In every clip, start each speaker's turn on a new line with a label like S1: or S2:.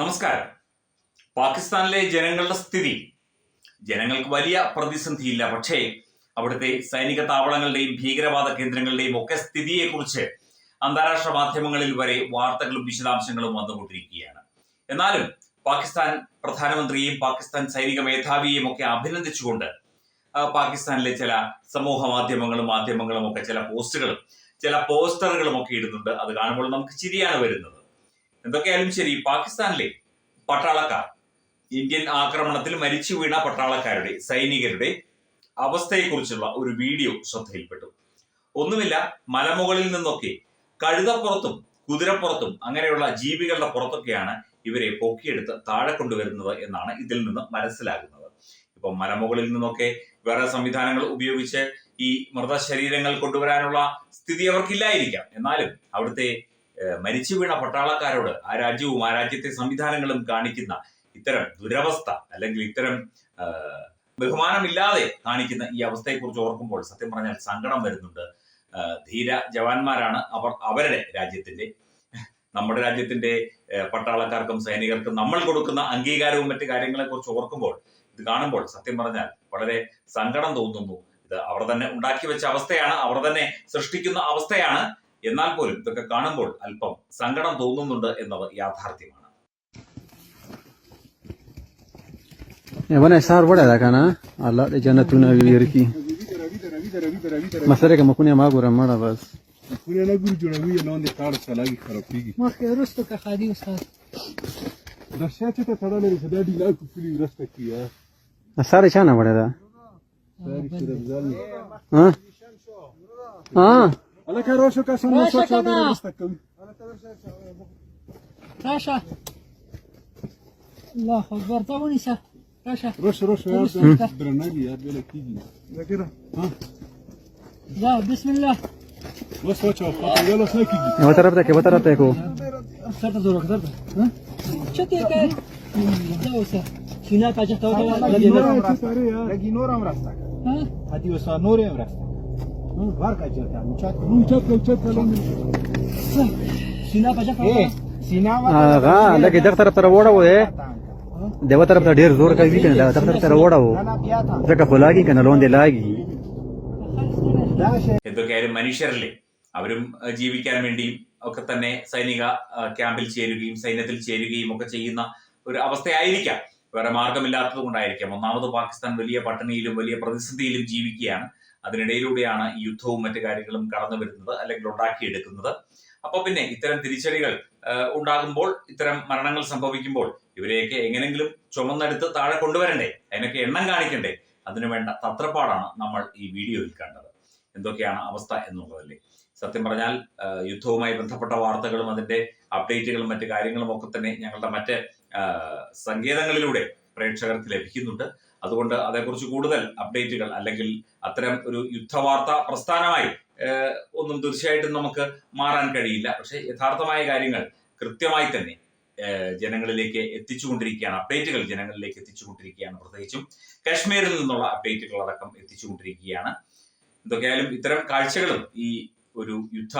S1: നമസ്കാരം. പാകിസ്ഥാനിലെ ജനങ്ങളുടെ സ്ഥിതി. ജനങ്ങൾക്ക് വലിയ പ്രതിസന്ധിയില്ല. പക്ഷേ അവിടുത്തെ സൈനിക താവളങ്ങളുടെയും ഭീകരവാദ കേന്ദ്രങ്ങളുടെയും ഒക്കെ സ്ഥിതിയെക്കുറിച്ച് അന്താരാഷ്ട്ര മാധ്യമങ്ങളിൽ വരെ വാർത്തകളും വിശദാംശങ്ങളും വന്നുകൊണ്ടിരിക്കുകയാണ്. എന്നാലും പാകിസ്ഥാൻ പ്രധാനമന്ത്രിയെയും പാകിസ്ഥാൻ സൈനിക മേധാവിയെയും ഒക്കെ അഭിനന്ദിച്ചുകൊണ്ട് പാകിസ്ഥാനിലെ ചില സമൂഹ മാധ്യമങ്ങളും മാധ്യമങ്ങളും ഒക്കെ ചില പോസ്റ്റുകളും ചില പോസ്റ്ററുകളും ഒക്കെ ഇടുന്നുണ്ട്. അത് കാണുമ്പോൾ നമുക്ക് ചിരിയാണ് വരുന്നത്. എന്തൊക്കെയായാലും ശരി പാകിസ്ഥാനിലെ പട്ടാളക്കാർ ഇന്ത്യൻ ആക്രമണത്തിൽ മരിച്ചു വീണ പട്ടാളക്കാരുടെ സൈനികരുടെ അവസ്ഥയെക്കുറിച്ചുള്ള ഒരു വീഡിയോ ശ്രദ്ധയിൽപ്പെട്ടു. ഒന്നുമില്ല മലമുകളിൽ നിന്നൊക്കെ കഴുതപ്പുറത്തും കുതിരപ്പുറത്തും അങ്ങനെയുള്ള ജീവികളുടെ പുറത്തൊക്കെയാണ് ഇവരെ പൊക്കിയെടുത്ത് താഴെ കൊണ്ടുവരുന്നത് എന്നാണ് ഇതിൽ നിന്ന് മനസ്സിലാകുന്നത്. ഇപ്പം മലമുകളിൽ നിന്നൊക്കെ വേറെ സംവിധാനങ്ങൾ ഉപയോഗിച്ച് ഈ മൃതശരീരങ്ങൾ കൊണ്ടുവരാനുള്ള സ്ഥിതി അവർക്കില്ലായിരിക്കാം. എന്നാലും അവിടുത്തെ മരിച്ചു വീണ പട്ടാളക്കാരോട് ആ രാജ്യവും ആ രാജ്യത്തെ സംവിധാനങ്ങളും കാണിക്കുന്ന ഇത്തരം ദുരവസ്ഥ അല്ലെങ്കിൽ ഇത്തരം ബഹുമാനമില്ലാതെ കാണിക്കുന്ന ഈ അവസ്ഥയെക്കുറിച്ച് ഓർക്കുമ്പോൾ സത്യം പറഞ്ഞാൽ സങ്കടം വരുന്നുണ്ട്. ധീര ജവാന്മാരാണ് അവർ അവരുടെ രാജ്യത്തിന്റെ നമ്മുടെ രാജ്യത്തിന്റെ പട്ടാളക്കാർക്കും സൈനികർക്കും നമ്മൾ കൊടുക്കുന്ന അംഗീകാരവും മറ്റു കാര്യങ്ങളെ കുറിച്ച് ഓർക്കുമ്പോൾ ഇത് കാണുമ്പോൾ സത്യം പറഞ്ഞാൽ വളരെ സങ്കടം തോന്നുന്നു. ഇത് അവർ തന്നെ ഉണ്ടാക്കി വെച്ച അവസ്ഥയാണ് അവർ തന്നെ സൃഷ്ടിക്കുന്ന അവസ്ഥയാണ്. എന്നാൽ പോലും ഇതൊക്കെ കാണുമ്പോൾ അല്പം സങ്കടം തോന്നുന്നുണ്ട് എന്നത് യാഥാർത്ഥ്യമാണ്
S2: Bana sar bada da kana Allah da jannatuna wirki masare kama kunya magura mara bas
S3: Kuna na guru jona wiya na wanda kara salagi karafigi.
S4: مخکې وروسته که خالي استاد
S3: Da shace ta tara ne da dadi na ku fili rasta kiya.
S2: sare chana bada da
S3: Dari kira Хорошо,
S2: каша, ну
S3: що це робиш таким? Каша. Аллах
S4: Акбар,
S3: та вони
S4: ся.
S3: Каша. Рош,
S4: рош, я дренаги, я біля кіді.
S3: Закира. Да, бисміллах.
S4: Ось
S3: хоча, папа, я лос не кіді. Вот тарап
S4: таке, вот тарап
S3: таке. Сата зорок, сата. Ха? Що ти
S2: яка? Давося. Сина кача тау тау. Легінорам раста.
S4: Легінорам раста. Ха? Аді оса норем раста. سينا كاجه تو
S3: Nora tare ya.
S5: لگی نورم راسته
S4: ها
S5: حدی وسا نورم راسته بار کا چرتا مچات
S3: Mun chat ka chat ka lan.
S4: سينا كاجه
S5: اے سینا وا
S2: aga lagi dak taraf tara woda wo e dewa taraf ta ډیر زور کوي کنه da taraf tara woda wo
S5: انا بیا تا
S2: zaka fulagi kana londe lagi
S5: دا شی
S1: എന്തൊക്കെയായാലും മനുഷ്യരല്ലേ അവരും അഹ് ജീവിക്കാൻ വേണ്ടിയും ഒക്കെ തന്നെ സൈനിക അഹ് ക്യാമ്പിൽ ചേരുകയും സൈന്യത്തിൽ ചേരുകയും ഒക്കെ ചെയ്യുന്ന ഒരു അവസ്ഥയായിരിക്കാം വേറെ മാർഗമില്ലാത്തത് കൊണ്ടായിരിക്കാം ഒന്നാമത് പാകിസ്ഥാൻ വലിയ പട്ടിണിയിലും വലിയ പ്രതിസന്ധിയിലും ജീവിക്കുകയാണ് അതിനിടയിലൂടെയാണ് ഈ യുദ്ധവും മറ്റു കാര്യങ്ങളും കടന്നു വരുന്നത് അല്ലെങ്കിൽ ഉണ്ടാക്കിയെടുക്കുന്നത്. അപ്പൊ പിന്നെ ഇത്തരം തിരിച്ചടികൾ ഉണ്ടാകുമ്പോൾ ഇത്തരം മരണങ്ങൾ സംഭവിക്കുമ്പോൾ ഇവരെയൊക്കെ എങ്ങനെങ്കിലും ചുമന്നെടുത്ത് താഴെ കൊണ്ടുവരണ്ടേ? അതിനൊക്കെ എണ്ണം കാണിക്കണ്ടേ? അതിനുവേണ്ട തത്രപ്പാടാണ് നമ്മൾ ഈ വീഡിയോയിൽ കണ്ടത്. എന്തൊക്കെയാണ് അവസ്ഥ എന്നുള്ളതല്ലേ? സത്യം പറഞ്ഞാൽ യുദ്ധവുമായി ബന്ധപ്പെട്ട വാർത്തകളും അതിന്റെ അപ്ഡേറ്റുകളും മറ്റു കാര്യങ്ങളും ഒക്കെ തന്നെ ഞങ്ങളുടെ മറ്റ് സങ്കേതങ്ങളിലൂടെ പ്രേക്ഷകർക്ക് ലഭിക്കുന്നുണ്ട്. അതുകൊണ്ട് അതേക്കുറിച്ച് കൂടുതൽ അപ്ഡേറ്റുകൾ അല്ലെങ്കിൽ അത്തരം ഒരു യുദ്ധവാർത്ത പ്രസ്ഥാനമായി ഒന്നും തീർച്ചയായിട്ടും നമുക്ക് മാറാൻ കഴിയില്ല. പക്ഷേ യഥാർത്ഥമായ കാര്യങ്ങൾ കൃത്യമായി തന്നെ ജനങ്ങളിലേക്ക് എത്തിച്ചുകൊണ്ടിരിക്കുകയാണ്. അപ്ഡേറ്റുകൾ ജനങ്ങളിലേക്ക് എത്തിച്ചുകൊണ്ടിരിക്കുകയാണ് പ്രത്യേകിച്ചും. കാശ്മീരിൽ നിന്നുള്ള അപ്ഡേറ്റുകൾ അടക്കം എത്തിച്ചുകൊണ്ടിരിക്കുകയാണ്. എന്തൊക്കെയായാലും ഇത്തരം കാഴ്ചകളും ഈ ഒരു യുദ്ധ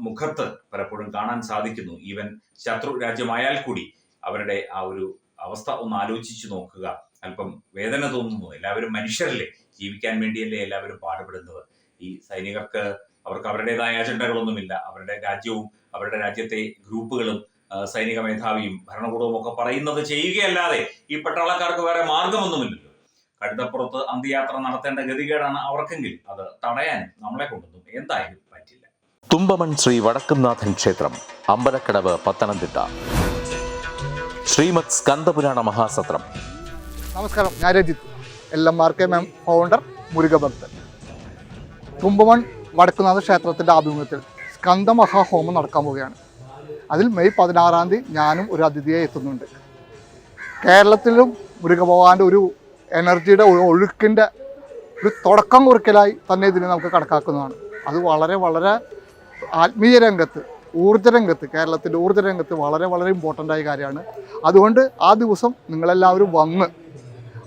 S1: മുഖത്ത് പലപ്പോഴും കാണാൻ സാധിക്കുന്നു. ഈവൻ ശത്രു രാജ്യമായാൽ കൂടി അവരുടെ ആ ഒരു അവസ്ഥ ഒന്ന് ആലോചിച്ചു നോക്കുക. അല്പം വേദന തോന്നുന്നു എല്ലാവരും മനുഷ്യരല്ലേ? ജീവിക്കാൻ വേണ്ടിയല്ലേ എല്ലാവരും പാടുപെടുന്നത്. ഈ സൈനികർക്ക് അവർക്ക് അവരുടേതായ അജണ്ടകളൊന്നുമില്ല. അവരുടെ രാജ്യവും അവരുടെ രാജ്യത്തെ ഗ്രൂപ്പുകളും സൈനിക മേധാവിയും ഭരണകൂടവും ഒക്കെ പറയുന്നത് ചെയ്യുകയല്ലാതെ ഈ പട്ടാളക്കാർക്ക് വേറെ മാർഗമൊന്നുമില്ലല്ലോ. കഴുതപ്പുറത്ത് അന്ത്യയാത്ര നടത്തേണ്ട ഗതികേടാണ് അവർക്കെങ്കിൽ അത് തടയാൻ നമ്മളെ കൊണ്ടൊന്നും എന്തായാലും പറ്റില്ല.
S6: തുമ്പമൺ ശ്രീ വടക്കുംനാഥൻ ക്ഷേത്രം അമ്പലക്കടവ് പത്തനംതിട്ട. ശ്രീമത് സ്കന്ദപുരാണ മഹാസത്രം.
S7: നമസ്കാരം ഞാൻ Rajith. L M R K മാം ഫൗണ്ടർ മുരുകഭക്തൻ കുംഭമൺ വടക്കുനാഥ ക്ഷേത്രത്തിന്റെ ആഭിമുഖ്യത്തിൽ സ്കന്ദ മഹാഹോമം നടക്കാൻ പോവുകയാണ്. അതിൽ മെയ് പതിനാറാം തീയതി ഞാനും ഒരു അതിഥിയായി എത്തുന്നുണ്ട്. കേരളത്തിലും മുരുകഭഗവാന്റെ ഒരു എനർജിയുടെ ഒഴുക്കിന്റെ ഒരു തുടക്കം കുറിക്കലായി തന്നെ ഇതിനെ നമുക്ക് കണക്കാക്കുന്നതാണ്. അത് വളരെ വളരെ ആത്മീയ രംഗത്ത് ഊർജ രംഗത്ത് കേരളത്തിന്റെ ഊർജ രംഗത്ത് വളരെ വളരെ ഇമ്പോർട്ടന്റ് ആയ കാര്യമാണ്. അതുകൊണ്ട് ആ ദിവസം നിങ്ങളെല്ലാവരും വന്ന്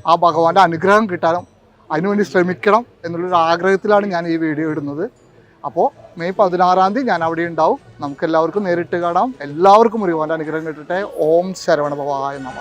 S7: ആ ഭഗവാന്റെ അനുഗ്രഹം കിട്ടാനും അതിനുവേണ്ടി ശ്രമിക്കണം എന്നുള്ളൊരു ആഗ്രഹത്തിലാണ് ഞാൻ ഈ വീഡിയോ ഇടുന്നത്. അപ്പോൾ മെയ് പതിനാറാം തീയതി ഞാൻ അവിടെ ഉണ്ടാവും. നമുക്ക് എല്ലാവർക്കും നേരിട്ട് കാണാം. എല്ലാവർക്കും മുരുകന്റെ അനുഗ്രഹം കിട്ടട്ടെ. ഓം ശരവണ ഭവായ നമ.